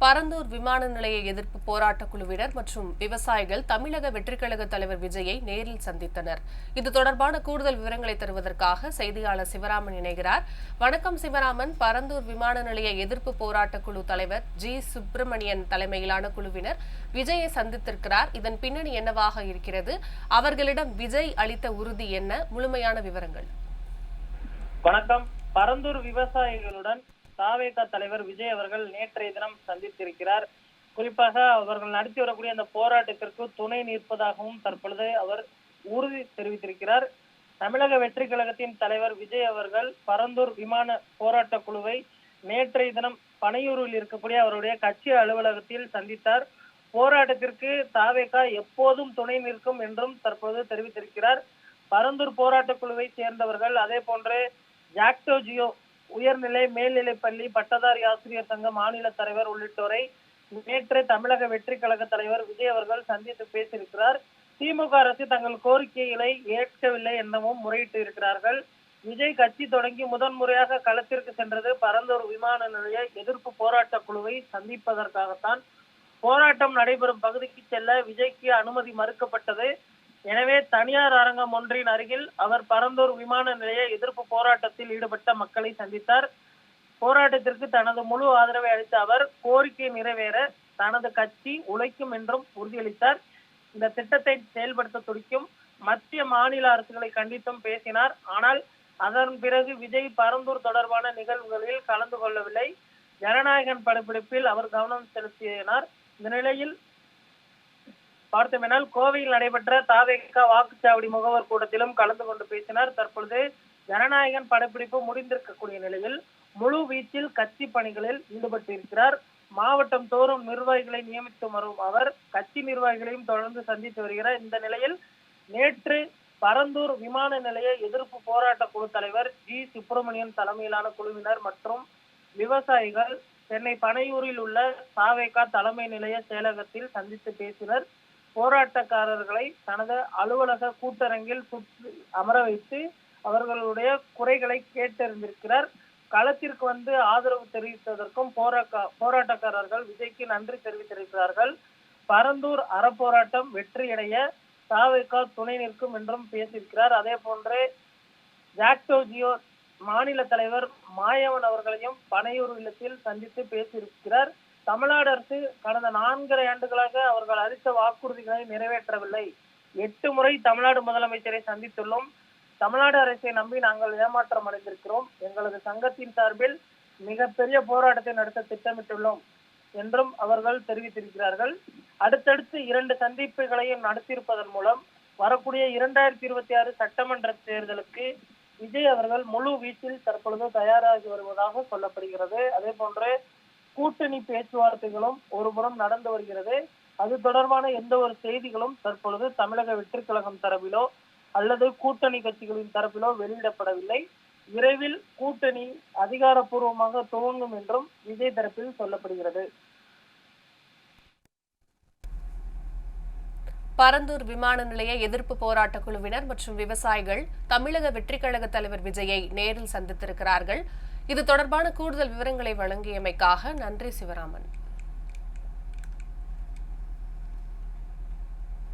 பரந்தூர் விமான நிலைய எதிர்ப்பு போராட்டக் குழுவினர் மற்றும் விவசாயிகள் தமிழக வெற்றிக்கழக தலைவர் விஜயை நேரில் சந்தித்தனர். இது தொடர்பான கூடுதல் விவரங்களை தருவதற்காக செய்தியாளர் சிவராமன் இணைகிறார். வணக்கம் சிவராமன். பரந்தூர் விமான நிலைய எதிர்ப்பு போராட்டக் குழு தலைவர் ஜி. சுப்பிரமணியன் தலைமையிலான குழுவினர் விஜயை சந்தித்திருக்கிறார். இதன் பின்னணி என்னவாக இருக்கிறது? அவர்களிடம் விஜய் அளித்த உறுதி என்ன? முழுமையான விவரங்கள். வணக்கம். பரந்தூர் விவசாயிகளுடன் தாவேகா தலைவர் விஜய் அவர்கள் நேற்றைய தினம் சந்தித்திருக்கிறார். குறிப்பாக அவர்கள் நடத்தி வரக்கூடிய அந்த போராட்டத்திற்கு துணை நிற்பதாகவும் தற்பொழுது அவர் உறுதி தெரிவித்திருக்கிறார். தமிழக வெற்றி கழகத்தின் தலைவர் விஜய் அவர்கள் பரந்தூர் விமான போராட்ட குழுவை நேற்றைய தினம் பனையூரில் இருக்கக்கூடிய அவருடைய கட்சி அலுவலகத்தில் சந்தித்தார். போராட்டத்திற்கு தாவேகா எப்போதும் துணை நிற்கும் என்றும் தற்போது தெரிவித்திருக்கிறார். பரந்தூர் போராட்ட குழுவை சேர்ந்தவர்கள் அதே போன்று ஜாக்டோ ஜியோ உயர்நிலை மேல்நிலை பள்ளி பட்டதாரி ஆசிரியர் சங்க மாநில தலைவர் உள்ளிட்டோரை நேற்று தமிழக வெற்றி கழக தலைவர் விஜய் அவர்கள் சந்தித்து பேசியிருக்கிறார். திமுக அரசு தங்கள் கோரிக்கைகளை ஏற்கவில்லை எனவும் முறையிட்டு இருக்கிறார்கள். விஜய் கட்சி தொடங்கி முதன்முறையாக களத்திற்கு சென்றது பரந்தூர் விமான நிலைய எதிர்ப்பு போராட்ட குழுவை சந்திப்பதற்காகத்தான். போராட்டம் நடைபெறும் பகுதிக்கு செல்ல விஜய்க்கு அனுமதி மறுக்கப்பட்டது. எனவே தனியார் அரங்கம் ஒன்றின் அருகில் அவர் பரந்தூர் விமான நிலைய எதிர்ப்பு போராட்டத்தில் ஈடுபட்ட மக்களை சந்தித்தார். போராட்டத்திற்கு தனது முழு ஆதரவை அளித்த அவர் கோரிக்கை நிறைவேற தனது கட்சி உழைக்கும் என்றும் உறுதியளித்தார். இந்த திட்டத்தை செயல்படுத்த துடிக்கும் மத்திய மாநில அரசுகளை கண்டித்தும் பேசினார். ஆனால் அதன் பிறகு விஜய் பரந்தூர் தொடர்பான நிகழ்வுகளில் கலந்து கொள்ளவில்லை. ஜனநாயகன் படப்பிடிப்பில் அவர் கவனம் செலுத்தினார். இந்த நிலையில் பார்த்தோமெனால் கோவையில் நடைபெற்ற தாவேக வாக்குச்சாவடி முகவர் கூட்டத்திலும் கலந்து கொண்டு பேசினார். தற்பொழுது ஜனநாயகன் படப்பிடிப்பு முடிந்திருக்கக்கூடிய நிலையில் முழு வீச்சில் கட்சி பணிகளில் ஈடுபட்டிருக்கிறார். மாவட்டம் தோறும் நிர்வாகிகளை நியமித்து வரும் அவர் கட்சி நிர்வாகிகளையும் தொடர்ந்து சந்தித்து வருகிறார். இந்த நிலையில் நேற்று பரந்தூர் விமான நிலைய எதிர்ப்பு போராட்ட குழு தலைவர் ஜி. சுப்பிரமணியன் தலைமையிலான குழுவினர் மற்றும் விவசாயிகள் சென்னை பனையூரில் உள்ள சாவேகா தலைமை நிலைய செயலகத்தில் சந்தித்து பேசினர். போராட்டக்காரர்களை தனது அலுவலக கூட்டரங்கில் சுற்றி அமர வைத்து அவர்களுடைய குறைகளை கேட்டறிந்திருக்கிறார். களத்திற்கு வந்து ஆதரவு தெரிவித்ததற்கும் போராட்ட போராட்டக்காரர்கள் விஜய்க்கு நன்றி தெரிவித்திருக்கிறார்கள். பரந்தூர் அறப்போராட்டம் வெற்றியடைய சாவைக்கால் துணை நிற்கும் என்றும் பேசியிருக்கிறார். அதே போன்று ஜாக்டோ ஜியோ மாநில தலைவர் மாயவன் அவர்களையும் பனையூர் இல்லத்தில் சந்தித்து பேசியிருக்கிறார். தமிழ்நாடு அரசு கடந்த நான்கரை ஆண்டுகளாக அவர்கள் அளித்த வாக்குறுதிகளை நிறைவேற்றவில்லை. எட்டு முறை தமிழ்நாடு முதலமைச்சரை சந்தித்துள்ளோம். தமிழ்நாடு அரசை நம்பி நாங்கள் ஏமாற்றம் அடைந்திருக்கிறோம். எங்களது சங்கத்தின் சார்பில் மிகப்பெரிய போராட்டத்தை நடத்த திட்டமிட்டுள்ளோம் என்றும் அவர்கள் தெரிவித்திருக்கிறார்கள். அடுத்தடுத்து இரண்டு சந்திப்புகளையும் நடத்தியிருப்பதன் மூலம் வரக்கூடிய இரண்டாயிரத்தி இருபத்தி ஆறு சட்டமன்ற தேர்தலுக்கு விஜய் அவர்கள் முழு வீச்சில் தற்பொழுது தயாராகி வருவதாக சொல்லப்படுகிறது. அதே போன்று கூட்டணி பேச்சுவார்த்தைகளும் ஒருபுறம் நடந்து வருகிறது. அது தொடர்பான எந்த ஒரு செய்திகளும் தற்பொழுது தமிழக வெற்றி கழகம் தரப்பிலோ அல்லது கூட்டணி கட்சிகளின் தரப்பிலோ வெளியிடப்படவில்லை. விரைவில் கூட்டணி அதிகாரப்பூர்வமாக துவங்கும் என்றும் விஜய் தரப்பில் சொல்லப்படுகிறது. பரந்தூர் விமான நிலைய எதிர்ப்பு போராட்ட குழுவினர் மற்றும் விவசாயிகள் தமிழக வெற்றிக்கழக தலைவர் விஜயை நேரில் சந்தித்திருக்கிறார்கள். இது தொடர்பான கூடுதல் விவரங்களை வழங்கியமைக்காக நன்றி சிவராமன்.